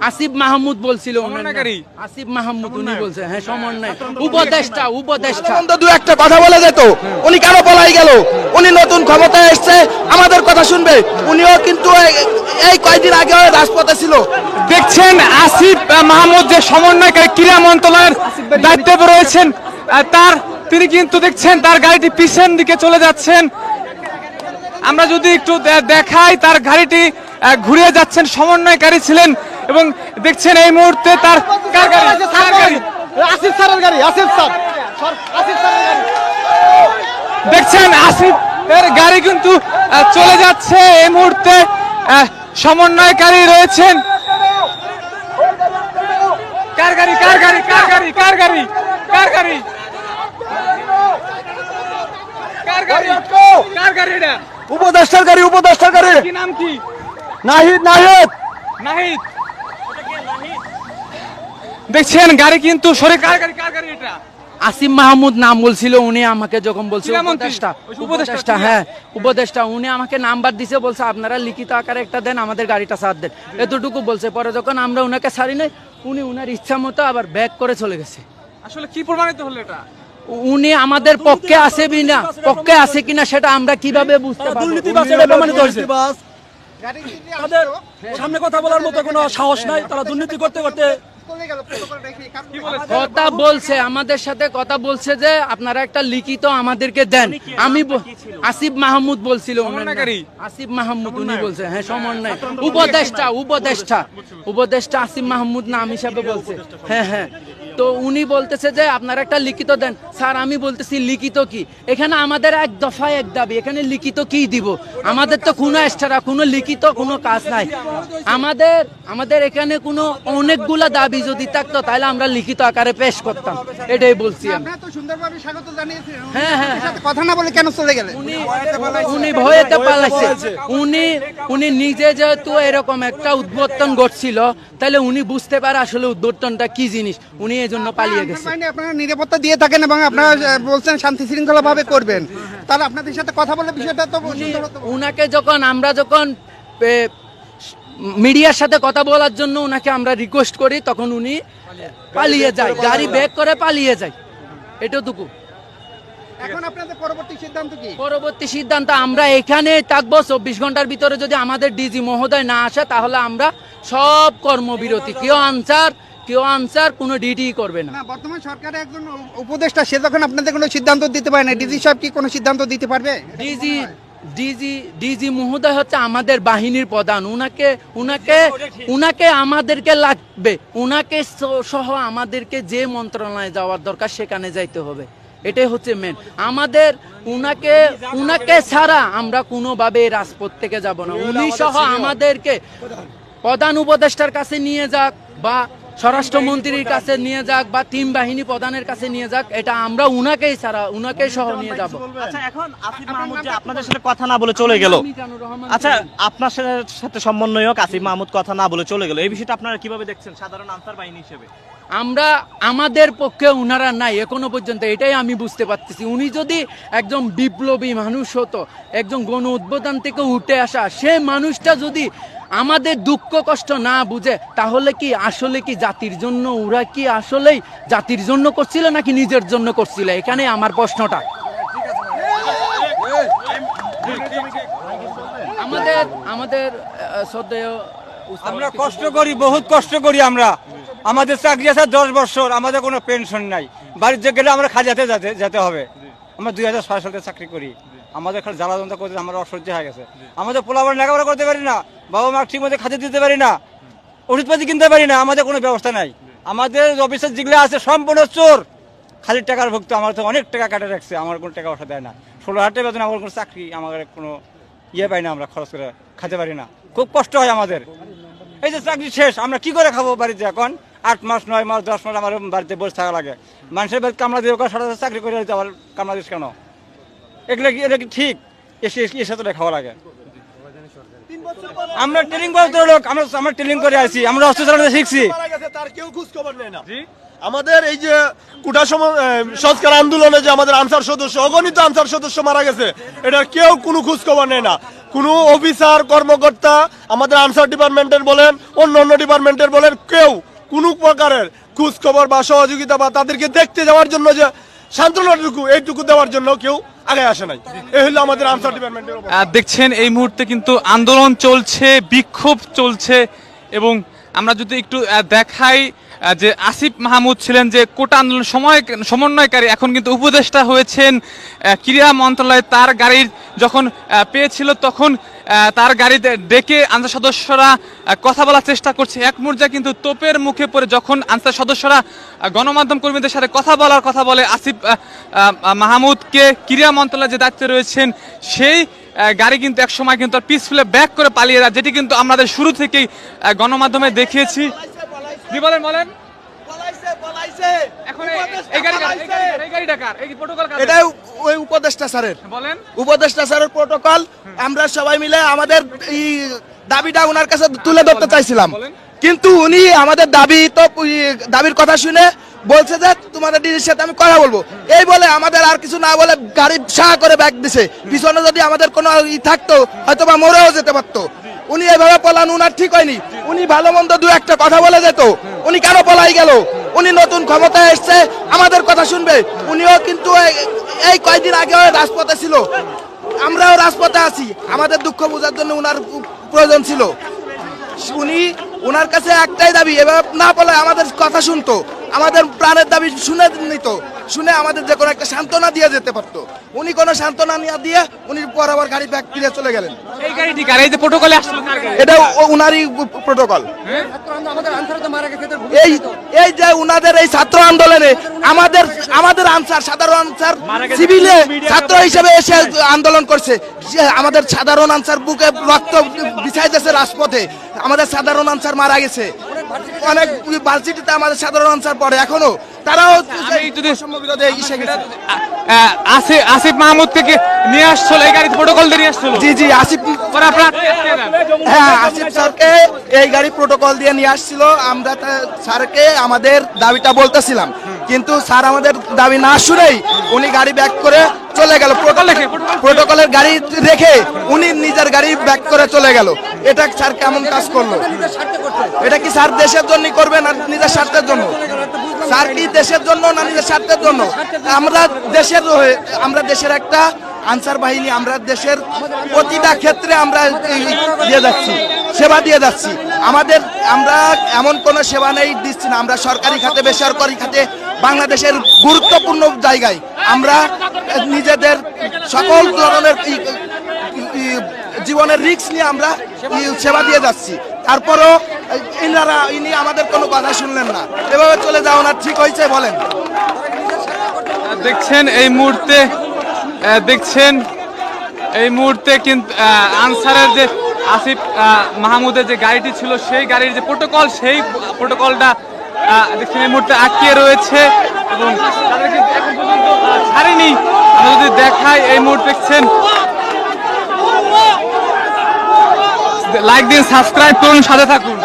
আসিফ মাহমুদ বলছিল? আসিফ মাহমুদ উনি বলছে হ্যাঁ সমন্বয় উপদেষ্টা উপদেষ্টা। দু একটা কথা বলে যেত। উনি কেন পলাই গেল। উনি নতুন ক্ষমতায় এসছে আমাদের কথা শুনবে। উনিও কিন্তু এই- কয়েকদিন আগে রাজপথে ছিল। দেখছেন আসিফ মাহমুদ যে সমন্বয়কারী ক্রীড়া মন্ত্রণালয়ের দায়িত্বে রয়েছেন তার তিনি কিন্তু দেখছেন তার গাড়িটি পিছন দিকে চলে যাচ্ছেন। আমরা যদি একটু দেখাই তার গাড়িটি ঘুরে যাচ্ছেন। সমন্বয়কারী ছিলেন এবং দেখছেন এই মুহূর্তে তার কার গাড়ি? গাড়ি? আসিফ স্যারের গাড়ি আসিফ স্যার আসিফ স্যারের গাড়ি। দেখছেন আসিফ এর গাড়ি কিন্তু চলে যাচ্ছে। এই মুহূর্তে সমন্বয়কারী রয়েছেন। কার গাড়ি? কার গাড়ি? কার গাড়ি? কার গাড়ি? কার গাড়ি? কার গাড়ি? কার গাড়ি এটা? উপদেষ্টার গাড়ি উপদেষ্টার গাড়ি। কি নাম কি? নাহিদ নাহিদ। নাহিদ। দেখছেন গাড়ি কিন্তু সরে কার গাড়ি কার গাড়ি এটা? আসিফ মাহমুদ নাম বলছিল উনি আমাকে যখন বলছিল উপদেষ্টা উপদেষ্টা হ্যাঁ উপদেষ্টা উনি আমাকে নাম্বার দিছে বলছে আপনারা লিখিত আকারে একটা দেন আমাদের গাড়িটা সাথ দেন। এতটুকু বলছে পরে যখন আমরা উনাকে ছাড়ি নাই উনি উনার ইচ্ছা মতো আবার ব্যাক করে চলে গেছে। আসলে কি প্রমাণিত হলো এটা? উনি আমাদের পক্ষে আছে কিনা পক্ষে আছে কিনা সেটা আমরা কীভাবে বুঝতে পারব? প্রমাণিত হয়েছে। তাদের সামনে কথা বলার মতো কোনো সাহস নাই তারা দুর্নীতি করতে করতে কথা বলছে আমাদের সাথে কথা বলছে যে আপনারা একটা লিখিত আমাদেরকে দেন। আমি আসিফ মাহমুদ বলছিল আসিফ মাহমুদ উনি বলছে হ্যাঁ সমন্বয় উপদেষ্টা উপদেষ্টা। উপদেষ্টা আসিফ মাহমুদ নাম হিসাবে বলছে। হ্যাঁ হ্যাঁ। তো উনি বলতেছে যে আপনারা একটা লিখিত দেন। স্যার আমি বলতেছি লিখিত কি? এখানে আমাদের এক দফায় এক দাবি এখানে লিখিত কি দিব? আমাদের তো কোনো এক্সট্রা কোনো লিখিত কোনো কাজ নাই। আমাদের আমাদের এখানে কোনো অনেকগুলা দাবি যদি থাকতো তাহলে আমরা লিখিত আকারে পেশ করতাম। এটাই বলছি আমি। আপনারা তো সুন্দরভাবে স্বাগত জানিয়েছেন হ্যাঁ হ্যাঁ হ্যাঁ। কথা না বলে কেন চলে গেলেন? উনি উনি ভয়েতে পালাইছে। উনি উনি নিজে যেহেতু এরকম একটা উদ্বোধন ঘটছিল তাহলে উনি বুঝতে পারে আসলে উদ্বোধনটা কি জিনিস। উনি এই জন্য পালিয়ে গেছে। আপনারা নিরাপত্তা দিয়ে থাকেন এবং আপনারা বলছেন শান্তি শৃঙ্খলা ভাবে করবেন। তাহলে আপনাদের সাথে কথা বলে বিষয়টা তো উনাকে যখন আমরা যখন মিডিয়ার সাথে কথা বলার জন্য উনাকে আমরা রিকোয়েস্ট করি তখন উনি পালিয়ে যায়। গাড়ি ব্যাক করে পালিয়ে যায়। এটুকু এখন আপনাদের পরবর্তী সিদ্ধান্ত কি? পরবর্তী সিদ্ধান্ত আমরা এখানে থাকব চব্বিশ ঘণ্টার ভিতরে যদি আমাদের ডিজি মহোদয় না আসে তাহলে আমরা সব কর্মবিরতি। কেউ আনসার কেউ আনসার কোনো ডিটি করবে না। না বর্তমান সরকারের একজন উপদেষ্টা সে যখন আপনাদের কোনো সিদ্ধান্ত দিতে পারে না ডিজি সাহেব কি কোনো সিদ্ধান্ত দিতে পারবে? ডিজি ডিজি ডিজি মহোদয় হচ্ছে আমাদের বাহিনীর প্রধান। উনাকে উনাকে উনাকে আমাদেরকে লাগবে। উনাকে সহ আমাদেরকে যে মন্ত্রণালয়ে যাওয়ার দরকার সেখানে যাইতে হবে। এটাই হচ্ছে মেন আমাদের উনাকে উনাকে ছাড়া আমরা কোনোভাবে রাজপথ থেকে যাব না। উনি সহ আমাদেরকে প্রধান উপদেষ্টার কাছে নিয়ে যাক বা স্বরাষ্ট্রমন্ত্রীর কাছে নিয়ে যাক বা তিন বাহিনী প্রধানের কাছে নিয়ে যাক এটা আমরা উনাকেই ছাড়া উনাকেই সহ নিয়ে যাব। আচ্ছা এখন আসিফ মাহমুদ যে আপনাদের সাথে কথা না বলে চলে গেল। আচ্ছা আপনার সাথে- সাথে সমন্বয়ক আসিফ মাহমুদ কথা না বলে চলে গেল। এই বিষয়টা আপনারা কীভাবে দেখছেন? সাধারণ আনসার বাহিনী হিসেবে। আমরা আমাদের পক্ষে উনারা নাই এখনও পর্যন্ত এটাই আমি বুঝতে পারতেছি। উনি যদি একজন বিপ্লবী মানুষ হতো একজন গণ উদ্বোধন থেকে উঠে আসা সে মানুষটা যদি আমাদের দুঃখ কষ্ট না বুঝে তাহলে কি আসলে কি জাতির জন্য ওরা কি আসলেই জাতির জন্য করছিল নাকি নিজের জন্য করছিল? এখানে আমার প্রশ্নটা। আমাদের আমাদের শ্রদ্ধেয় আমরা কষ্ট করি, বহুত কষ্ট করি আমরা। আমাদের চাকরি আছে দশ বছর, আমাদের কোনো পেনশন নাই। বাড়িতে গেলে আমরা খাজাতে যেতে যেতে হবে। আমরা দুই হাজার ছয় সালে চাকরি করি। আমাদের খালি জ্বালা যন্ত্র করতে আমরা অসহ্য হয়ে গেছে। আমাদের পোলাবার লেখাপড়া করতে পারি না, বাবা মা ঠিক মতো খাতে দিতে পারি না ওষুধপাতি কিনতে পারি না, আমাদের কোনো ব্যবস্থা নাই। আমাদের অফিসের যেগুলো আছে সম্পূর্ণ চোর। খালি টাকার ভুক্ত, আমার তো অনেক টাকা কাটে রাখছে, আমার কোনো টাকা পয়সা দেয় না। ষোলো হাজার বেতন আমার কোনো চাকরি আমাদের কোনো ইয়ে পাই না আমরা, খরচ করে খেতে পারি না। খুব কষ্ট হয় আমাদের। এই যে চাকরি শেষ আমরা কি করে খাব বাড়িতে এখন? আট মাস নয় মাস দশ মাস আমার বাড়িতে বসে থাকা লাগে। মানুষের বাড়িতে কামলা দিয়ে ওকে সারা চাকরি করে দিতে আবার কামলা দিস কেন? এগুলো কি এটা কি ঠিক? এসে এসে তো খাওয়া লাগে। আমরা ট্রেনিং করতে লোক আমরা আমরা ট্রেনিং করে আছি আমরা অস্ত্র চালাতে শিখছি। তার কেউ খোঁজ খবর নেয় না। আমাদের এই যে কুটা সংস্কার আন্দোলনে যে আমাদের আনসার সদস্য অগণিত আনসার সদস্য মারা গেছে এটা কেউ কোনো খোঁজ খবর নেয় না। কোনো অফিসার, কর্মকর্তা আমাদের আনসার ডিপার্টমেন্টের বলেন অন্য অন্য ডিপার্টমেন্টের বলেন, কেউ কোনো প্রকারের খোঁজখবর বা সহযোগিতা বা তাদেরকে দেখতে যাওয়ার জন্য যে সান্ত্বনাটুকু, এইটুকু দেওয়ার জন্য কেউ আগে আসে নাই হলো আমাদের। দেখছেন, এই মুহূর্তে কিন্তু আন্দোলন চলছে, বিক্ষোভ চলছে এবং আমরা যদি একটু দেখাই যে আসিফ মাহমুদ ছিলেন যে কোটা আন্দোলন সময় সমন্বয়কারী, এখন কিন্তু উপদেষ্টা হয়েছেন ক্রীড়া মন্ত্রণালয় তার গাড়ির যখন পেয়েছিল তখন তার গাড়িতে ডেকে আনসার সদস্যরা কথা বলার চেষ্টা করছে। এক মুহূর্তে কিন্তু তোপের মুখে পড়ে যখন আনসার সদস্যরা গণমাধ্যম কর্মীদের সাথে কথা বলার কথা বলে আসিফ মাহমুদকে ক্রীড়া মন্ত্রণালয়ে যে দায়িত্বে রয়েছেন, সেই গাড়ি কিন্তু এক সময় কিন্তু পিস ফেলে ব্যাক করে পালিয়ে যায়, যেটি কিন্তু আমাদের শুরু থেকেই গণমাধ্যমে দেখিয়েছি। জি বলেন বলেন? উপদেষ্টা স্যারের। উপদেষ্টা স্যারের প্রোটোকল আমরা সবাই মিলে আমাদের দাবিটা ওনার কাছে তুলে ধরতে চাইছিলাম। কিন্তু উনি আমাদের দাবি তো দাবির কথা শুনে বলছে যে তোমাদের ডিজির সাথে আমি কথা বলব। এই বলে আমাদের আর কিছু না বলে গাড়ি সাহা করে ব্যাগ দিছে। পিছনে যদি আমাদের কোনো ই থাকতো হয়তো বা মরেও যেতে পারতো। উনি এভাবে পলান, উনার ঠিক হয়নি। উনি ভালো মন্দ দু একটা কথা বলে যেত। উনি কেন পলাই গেল? উনি নতুন ক্ষমতায় এসছে, আমাদের কথা শুনবে। উনিও কিন্তু এই- কয়েকদিন আগেও রাজপথে ছিল। আমরাও রাজপথে আছি। আমাদের দুঃখ বোঝার জন্য উনার প্রয়োজন ছিল। উনি ওনার কাছে একটাই দাবি এবার না বলে আমাদের কথা শুনতো। আমাদের প্রাণের দাবি শুনে নিত। শুনে আমাদের যে কোনো একটা সান্ত্বনা দিয়ে যেতে পারতো। উনি কোনো সান্ত্বনা নিয়ে দিয়ে উনি পর আবার গাড়ি ব্যাগ ফিরে চলে গেলেন। এই গাড়িটি কার? এই যে প্রোটোকলে আসলো এটা উনারই প্রোটোকল এই এই যে উনাদের এই ছাত্র আন্দোলনে আমাদের আমাদের আনসার সাধারণ আনসার সিভিলে ছাত্র হিসেবে এসে আন্দোলন করছে। আমাদের সাধারণ আনসার বুকে রক্ত বিছাই যাচ্ছে রাজপথে। আমাদের সাধারণ আনসার মারা গেছে। অনেক ভার্সিটিতে আমাদের সাধারণ আনসার পড়ে এখনও। তারাও আমি যদি- আসিফ আসিফ মাহমুদ থেকে নিয়ে আসছিল এই গাড়ি প্রোটোকল দিয়ে আসছিল? জি জি আসিফ। হ্যাঁ আসিফ স্যারকে এই গাড়ি প্রোটোকল দিয়ে নিয়ে আসছিল। আমরা স্যারকে আমাদের দাবিটা বলতেছিলাম। কিন্তু স্যার আমাদের দাবি না শুনেই উনি গাড়ি ব্যাক করে চলে গেল। প্রোটোকলের গাড়ি রেখে উনি নিজের গাড়ি ব্যাক করে চলে গেল। এটা স্যার কেমন কাজ করল? এটা কি স্যার দেশের জন্য করবে না নিজের স্বার্থের জন্য? স্যার কি দেশের জন্য না নিজের স্বার্থের জন্য? আমরা দেশের আমরা দেশের একটা আনসার বাহিনী, আমরা দেশের প্রতিটা ক্ষেত্রে আমরা দিয়ে যাচ্ছি, সেবা দিয়ে যাচ্ছি। আমাদের, আমরা এমন কোনো সেবা নেই, দিচ্ছি না। আমরা সরকারি খাতে, বেসরকারি খাতে বাংলাদেশের গুরুত্বপূর্ণ জায়গায় আমরা নিজেদের সকল ধরনের জীবনের রিস্ক নিয়ে আমরা সেবা দিয়ে যাচ্ছি। তারপরও ইনারা, ইনি আমাদের কোনো কথা শুনলেন না। এভাবে চলে যাও না, ঠিক হয়েছে, বলেন। দেখছেন এই মুহূর্তে দেখছেন এই মুহূর্তে কিন্তু আনসারের যে আসিফ মাহমুদের যে গাড়িটি ছিল, সেই গাড়ির যে প্রোটোকল সেই প্রোটোকলটা দেখছেন, এই মুহূর্তে আটকে রয়েছে এবং ছাড়েনি। আমরা যদি দেখাই, এই মুহূর্তে দেখছেন, লাইক দিন, সাবস্ক্রাইব করুন, সাথে থাকুন।